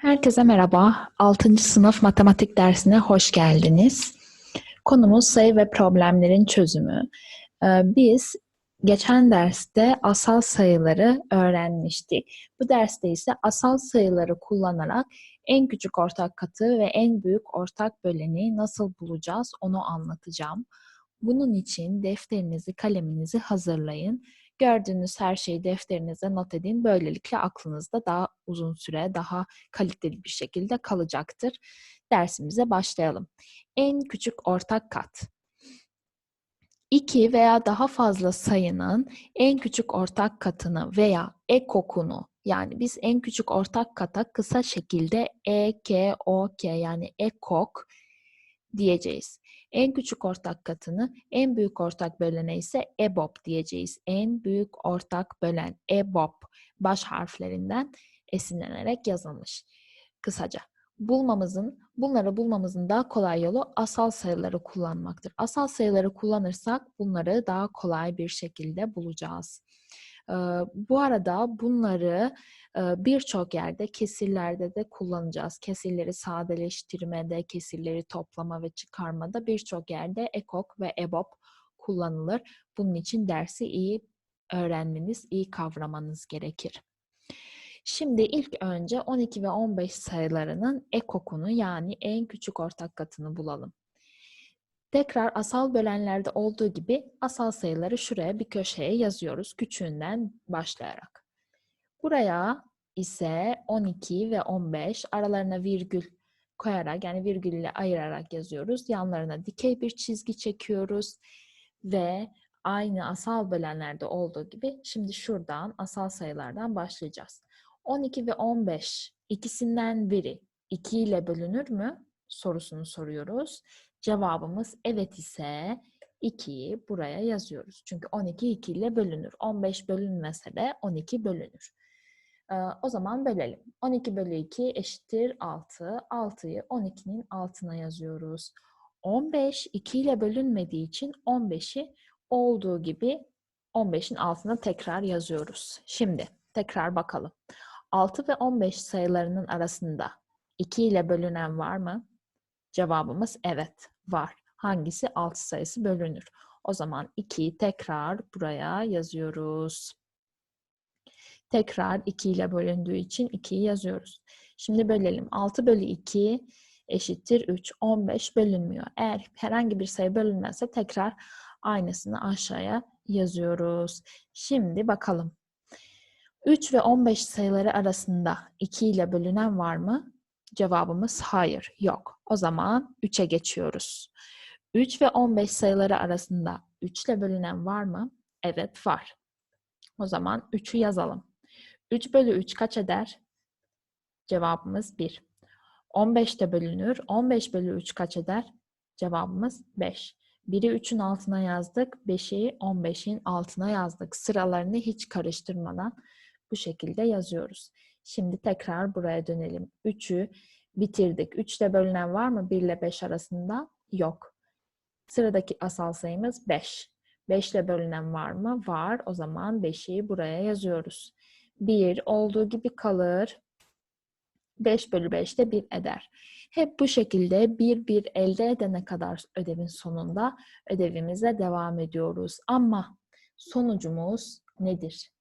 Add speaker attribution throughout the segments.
Speaker 1: Herkese merhaba. 6. sınıf matematik dersine hoş geldiniz. Konumuz sayı ve problemlerin çözümü. Ee, Biz geçen derste asal sayıları öğrenmiştik. Bu derste ise asal sayıları kullanarak en küçük ortak katı ve en büyük ortak böleni nasıl bulacağız onu anlatacağım. Bunun için defterinizi, kaleminizi hazırlayın. Gördüğünüz her şeyi defterinize not edin. Böylelikle aklınızda daha uzun süre, daha kaliteli bir şekilde kalacaktır. Dersimize başlayalım. En küçük ortak kat. İki veya daha fazla sayının en küçük ortak katını veya ekokunu yani biz en küçük ortak kata kısa şekilde e, k, o, k yani ekok diyeceğiz. En küçük ortak katını en büyük ortak bölene ise EBOB diyeceğiz. En büyük ortak bölen EBOB baş harflerinden esinlenerek yazılmış. Kısaca bulmamızın, bunları bulmamızın daha kolay yolu asal sayıları kullanmaktır. Asal sayıları kullanırsak bunları daha kolay bir şekilde bulacağız. Bu arada bunları birçok yerde kesirlerde de kullanacağız. Kesirleri sadeleştirmede, kesirleri toplama ve çıkarmada birçok yerde ekok ve ebop kullanılır. Bunun için dersi iyi öğrenmeniz, iyi kavramanız gerekir. Şimdi ilk önce 12 ve 15 sayılarının ekokunu yani en küçük ortak katını bulalım. Tekrar asal bölenlerde olduğu gibi asal sayıları şuraya bir köşeye yazıyoruz küçüğünden başlayarak. Buraya ise 12 ve 15 aralarına virgül koyarak yani virgül ile ayırarak yazıyoruz. Yanlarına dikey bir çizgi çekiyoruz ve aynı asal bölenlerde olduğu gibi şimdi şuradan asal sayılardan başlayacağız. 12 ve 15 ikisinden biri 2 ile bölünür mü sorusunu soruyoruz. Cevabımız evet ise 2'yi buraya yazıyoruz. Çünkü 12 2 ile bölünür. 15 bölünmese de 12 bölünür. Ee, o zaman bölelim. 12 bölü 2 eşittir 6. 6'yı 12'nin altına yazıyoruz. 15 2 ile bölünmediği için 15'i olduğu gibi 15'in altına tekrar yazıyoruz. Şimdi tekrar bakalım. 6 ve 15 sayılarının arasında 2 ile bölünen var mı? Cevabımız evet var. Hangisi 6 sayısı bölünür? O zaman 2'yi tekrar buraya yazıyoruz. Tekrar 2 ile bölündüğü için 2'yi yazıyoruz. Şimdi bölelim. 6 bölü 2 eşittir 3. 15 bölünmüyor. Eğer herhangi bir sayı bölünmezse tekrar aynısını aşağıya yazıyoruz. Şimdi bakalım. 3 ve 15 sayıları arasında 2 ile bölünen var mı? Cevabımız hayır, yok. O zaman 3'e geçiyoruz. 3 ve 15 sayıları arasında 3 ile bölünen var mı? Evet, var. O zaman 3'ü yazalım. 3 bölü 3 kaç eder? Cevabımız 1. 15 de bölünür. 15 bölü 3 kaç eder? Cevabımız 5. 1'i 3'ün altına yazdık. 5'i 15'in altına yazdık. Sıralarını hiç karıştırmadan bu şekilde yazıyoruz. Şimdi tekrar buraya dönelim. 3'ü bitirdik. 3 ile bölünen var mı 1 ile 5 arasında? Yok. Sıradaki asal sayımız 5. 5 ile bölünen var mı? Var. O zaman 5'i buraya yazıyoruz. 1 olduğu gibi kalır. 5 bölü 5 de 1 eder. Hep bu şekilde bir bir elde edene kadar ödevin sonunda ödevimize devam ediyoruz. Ama sonucumuz nedir?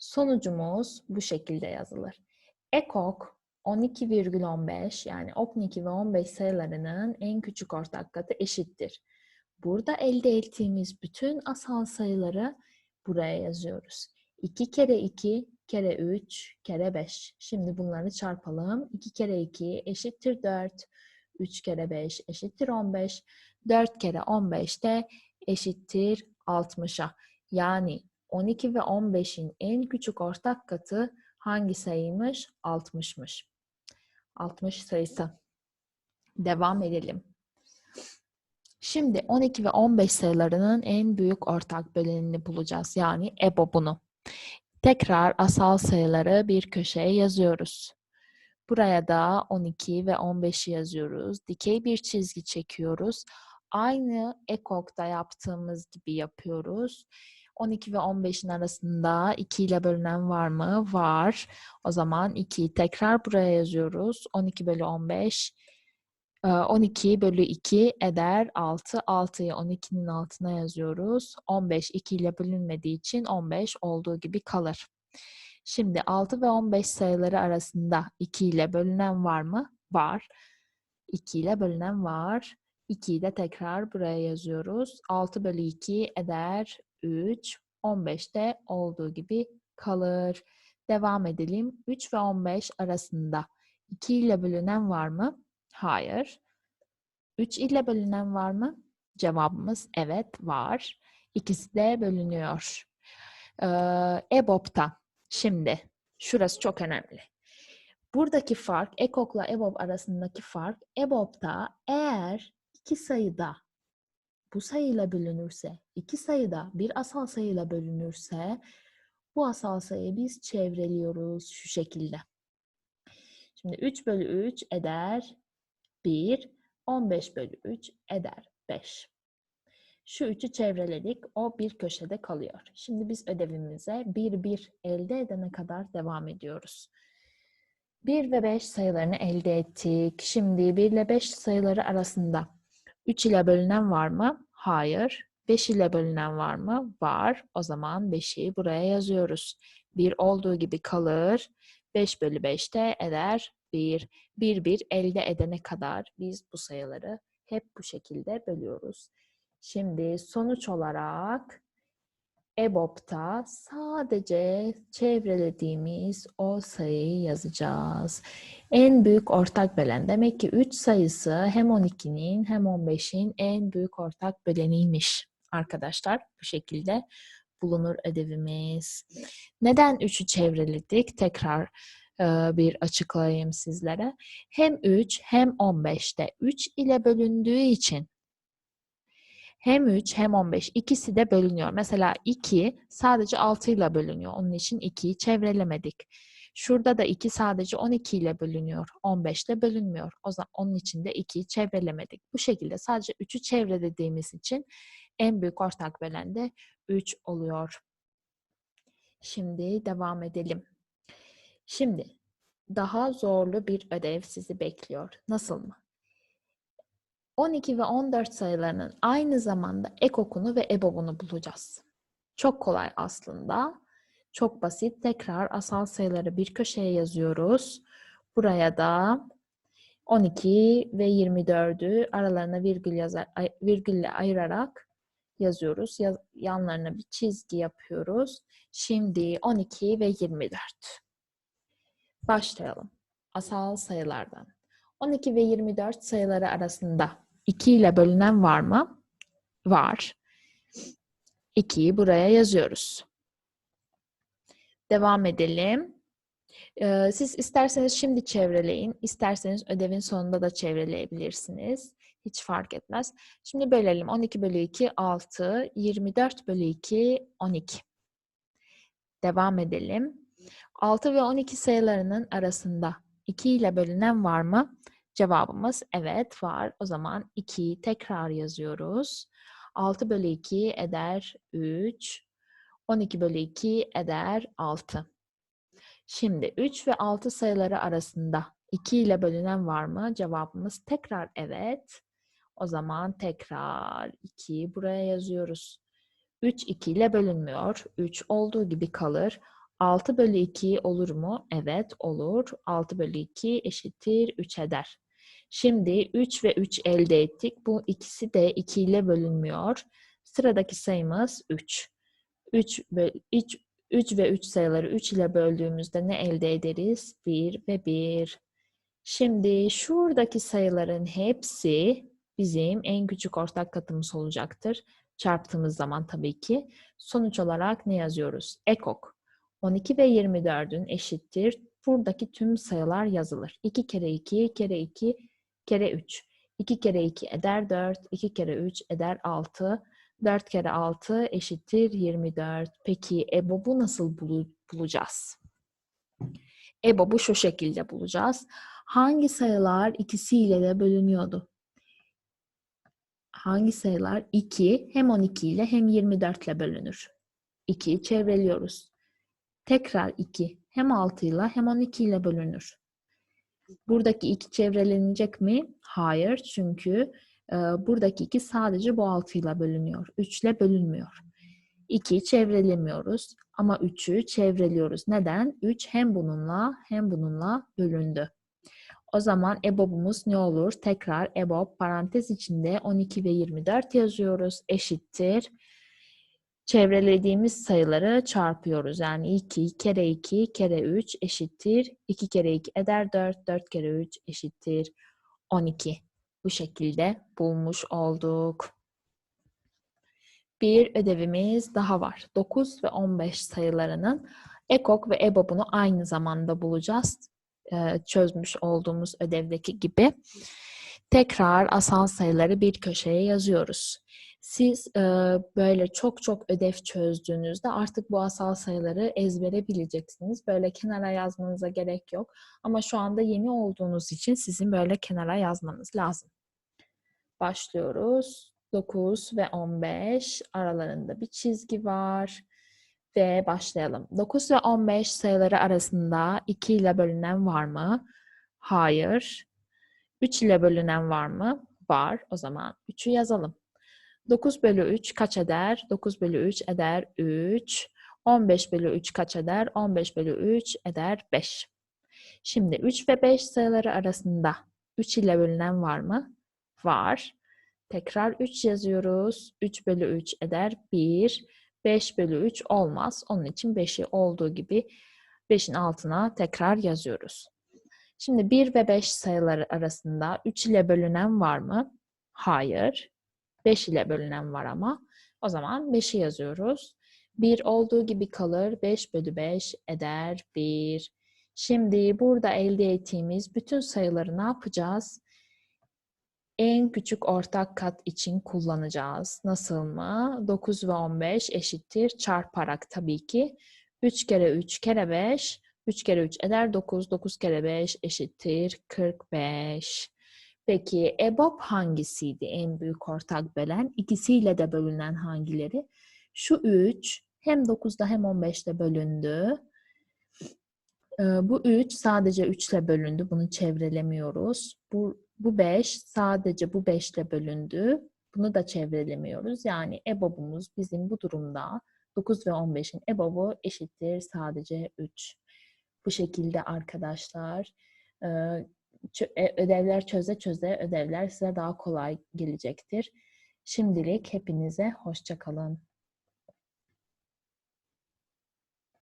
Speaker 1: Sonucumuz bu şekilde yazılır. Ekok 12,15 yani 12 ve 15 sayılarının en küçük ortak katı eşittir. Burada elde ettiğimiz bütün asal sayıları buraya yazıyoruz. 2 kere 2 kere 3 kere 5. Şimdi bunları çarpalım. 2 kere 2 eşittir 4. 3 kere 5 eşittir 15. 4 kere 15 de eşittir 60'a. Yani 12 ve 15'in en küçük ortak katı hangi sayıymış? 60'mış. 60 sayısı. Devam edelim. Şimdi 12 ve 15 sayılarının en büyük ortak bölenini bulacağız. Yani EBOB'unu. Tekrar asal sayıları bir köşeye yazıyoruz. Buraya da 12 ve 15'i yazıyoruz. Dikey bir çizgi çekiyoruz. Aynı EKOK'ta yaptığımız gibi yapıyoruz. 12 ve 15'in arasında 2 ile bölünen var mı? Var. O zaman 2'yi tekrar buraya yazıyoruz. 12 bölü 15. Ee, 12 bölü 2 eder 6. 6'yı 12'nin altına yazıyoruz. 15 2 ile bölünmediği için 15 olduğu gibi kalır. Şimdi 6 ve 15 sayıları arasında 2 ile bölünen var mı? Var. 2 ile bölünen var. 2'yi de tekrar buraya yazıyoruz. 6 bölü 2 eder 3. 15 de olduğu gibi kalır. Devam edelim. 3 ve 15 arasında 2 ile bölünen var mı? Hayır. 3 ile bölünen var mı? Cevabımız evet var. İkisi de bölünüyor. Ee, EBOB'da şimdi şurası çok önemli. Buradaki fark EKOK'la EBOB arasındaki fark EBOB'da eğer iki sayıda bu sayıyla bölünürse, iki sayıda bir asal sayıyla bölünürse bu asal sayıyı biz çevreliyoruz şu şekilde. Şimdi 3 bölü 3 eder 1, 15 bölü 3 eder 5. Şu 3'ü çevreledik, o bir köşede kalıyor. Şimdi biz ödevimize 1, 1 elde edene kadar devam ediyoruz. 1 ve 5 sayılarını elde ettik. Şimdi 1 ile 5 sayıları arasında 3 ile bölünen var mı? Hayır. 5 ile bölünen var mı? Var. O zaman 5'i buraya yazıyoruz. 1 olduğu gibi kalır. 5 bölü 5 de eder 1. 1 1 elde edene kadar biz bu sayıları hep bu şekilde bölüyoruz. Şimdi sonuç olarak EBOB'da sadece çevrelediğimiz o sayıyı yazacağız. En büyük ortak bölen. Demek ki 3 sayısı hem 12'nin hem 15'in en büyük ortak böleniymiş arkadaşlar. Bu şekilde bulunur ödevimiz. Neden 3'ü çevreledik? Tekrar e, bir açıklayayım sizlere. Hem 3 hem 15'te 3 ile bölündüğü için hem 3 hem 15 ikisi de bölünüyor. Mesela 2 sadece 6 ile bölünüyor. Onun için 2'yi çevrelemedik. Şurada da 2 sadece 12 ile bölünüyor. 15 ile bölünmüyor. O zaman onun için de 2'yi çevrelemedik. Bu şekilde sadece 3'ü çevrelediğimiz için en büyük ortak bölen de 3 oluyor. Şimdi devam edelim. Şimdi daha zorlu bir ödev sizi bekliyor. Nasıl mı? 12 ve 14 sayılarının aynı zamanda ekokunu ve ebobunu bulacağız. Çok kolay aslında. Çok basit. Tekrar asal sayıları bir köşeye yazıyoruz. Buraya da 12 ve 24'ü aralarına virgül yazar, virgülle ayırarak yazıyoruz. Yaz, yanlarına bir çizgi yapıyoruz. Şimdi 12 ve 24. Başlayalım. Asal sayılardan. 12 ve 24 sayıları arasında 2 ile bölünen var mı? Var. 2'yi buraya yazıyoruz. Devam edelim. Ee, siz isterseniz şimdi çevreleyin, isterseniz ödevin sonunda da çevreleyebilirsiniz. Hiç fark etmez. Şimdi bölelim. 12 bölü 2, 6. 24 bölü 2, 12. Devam edelim. 6 ve 12 sayılarının arasında 2 ile bölünen var mı? Cevabımız evet var. O zaman 2'yi tekrar yazıyoruz. 6 bölü 2 eder 3. 12 bölü 2 eder 6. Şimdi 3 ve 6 sayıları arasında 2 ile bölünen var mı? Cevabımız tekrar evet. O zaman tekrar 2'yi buraya yazıyoruz. 3 2 ile bölünmüyor. 3 olduğu gibi kalır. 6 bölü 2 olur mu? Evet olur. 6 bölü 2 eşittir 3 eder. Şimdi 3 ve 3 elde ettik. Bu ikisi de 2 ile bölünmüyor. Sıradaki sayımız 3. 3, 3, 3 ve 3 sayıları 3 ile böldüğümüzde ne elde ederiz? 1 ve 1. Şimdi şuradaki sayıların hepsi bizim en küçük ortak katımız olacaktır. Çarptığımız zaman tabii ki. Sonuç olarak ne yazıyoruz? Ekok. 12 ve 24'ün eşittir. Buradaki tüm sayılar yazılır. 2 kere 2 kere 2 kere 3. 2 kere 2 eder 4. 2 kere 3 eder 6. 4 kere 6 eşittir 24. Peki EBOB'u nasıl bulacağız? EBOB'u şu şekilde bulacağız. Hangi sayılar ikisiyle de bölünüyordu? Hangi sayılar 2 hem 12 ile hem 24 ile bölünür? 2'yi çevreliyoruz. Tekrar 2 hem 6 ile hem 12 ile bölünür. Buradaki 2 çevrelenecek mi? Hayır. Çünkü e, buradaki 2 sadece bu 6 ile bölünüyor. 3 ile bölünmüyor. 2'yi çevrelemiyoruz ama 3'ü çevreliyoruz. Neden? 3 hem bununla hem bununla bölündü. O zaman EBOB'umuz ne olur? Tekrar EBOB parantez içinde 12 ve 24 yazıyoruz. Eşittir. Çevrelediğimiz sayıları çarpıyoruz. Yani 2 kere 2 kere 3 eşittir. 2 kere 2 eder 4. 4 kere 3 eşittir 12. Bu şekilde bulmuş olduk. Bir ödevimiz daha var. 9 ve 15 sayılarının EKOK ve EBOB'unu aynı zamanda bulacağız. Ee, çözmüş olduğumuz ödevdeki gibi. Tekrar asal sayıları bir köşeye yazıyoruz. Siz e, böyle çok çok ödev çözdüğünüzde artık bu asal sayıları ezbere bileceksiniz. Böyle kenara yazmanıza gerek yok. Ama şu anda yeni olduğunuz için sizin böyle kenara yazmanız lazım. Başlıyoruz. 9 ve 15 aralarında bir çizgi var. Ve başlayalım. 9 ve 15 sayıları arasında 2 ile bölünen var mı? Hayır. 3 ile bölünen var mı? Var. O zaman 3'ü yazalım. 9 bölü 3 kaç eder? 9 bölü 3 eder 3. 15 bölü 3 kaç eder? 15 bölü 3 eder 5. Şimdi 3 ve 5 sayıları arasında 3 ile bölünen var mı? Var. Tekrar 3 yazıyoruz. 3 bölü 3 eder 1. 5 bölü 3 olmaz. Onun için 5'i olduğu gibi 5'in altına tekrar yazıyoruz. Şimdi 1 ve 5 sayıları arasında 3 ile bölünen var mı? Hayır. 5 ile bölünen var ama. O zaman 5'i yazıyoruz. 1 olduğu gibi kalır. 5 bölü 5 eder 1. Şimdi burada elde ettiğimiz bütün sayıları ne yapacağız? En küçük ortak kat için kullanacağız. Nasıl mı? 9 ve 15 eşittir çarparak tabii ki. 3 kere 3 kere 5. 3 kere 3 eder 9. 9 kere 5 eşittir 45. Peki EBOB hangisiydi en büyük ortak bölen? İkisiyle de bölünen hangileri? Şu 3 hem 9'da hem 15'te bölündü. Ee, Bu 3 sadece 3 ile bölündü. Bunu çevrelemiyoruz. Bu, bu 5 sadece bu 5 ile bölündü. Bunu da çevrelemiyoruz. Yani EBOB'umuz bizim bu durumda 9 ve 15'in EBOB'u eşittir sadece 3. Bu şekilde arkadaşlar e, çö- e, ödevler çöze çöze ödevler size daha kolay gelecektir. Şimdilik hepinize hoşça kalın.